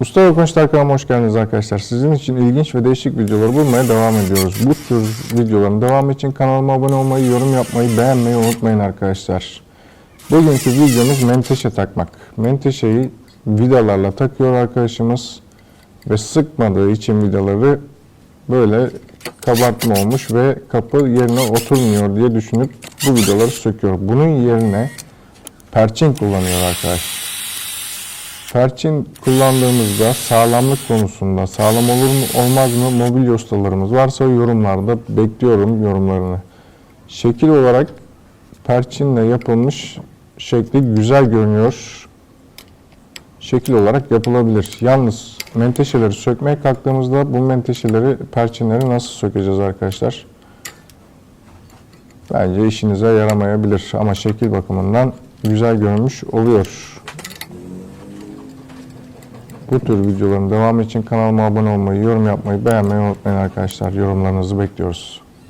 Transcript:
Usta ve Koçlar kanalıma hoş geldiniz arkadaşlar. Sizin için ilginç ve değişik videoları bulmaya devam ediyoruz. Bu tür videoların devamı için kanalıma abone olmayı, yorum yapmayı, beğenmeyi unutmayın arkadaşlar. Bugünkü videomuz menteşe takmak. Menteşeyi vidalarla takıyor arkadaşımız ve sıkmadığı için vidaları böyle kabartma olmuş ve kapı yerine oturmuyor diye düşünüp bu vidaları söküyor. Bunun yerine perçin kullanıyor arkadaşlar. Perçin kullandığımızda sağlamlık konusunda sağlam olur mu olmaz mı mobilya ustalarımız varsa yorumlarda bekliyorum yorumlarını. Şekil olarak perçinle yapılmış şekli güzel görünüyor. Şekil olarak yapılabilir. Yalnız menteşeleri sökmeye kalktığımızda bu menteşeleri, perçinleri nasıl sökeceğiz arkadaşlar? Bence işinize yaramayabilir ama şekil bakımından güzel görünmüş oluyor. Bu tür videoların devamı için kanalıma abone olmayı, yorum yapmayı, beğenmeyi unutmayın arkadaşlar. Yorumlarınızı bekliyoruz.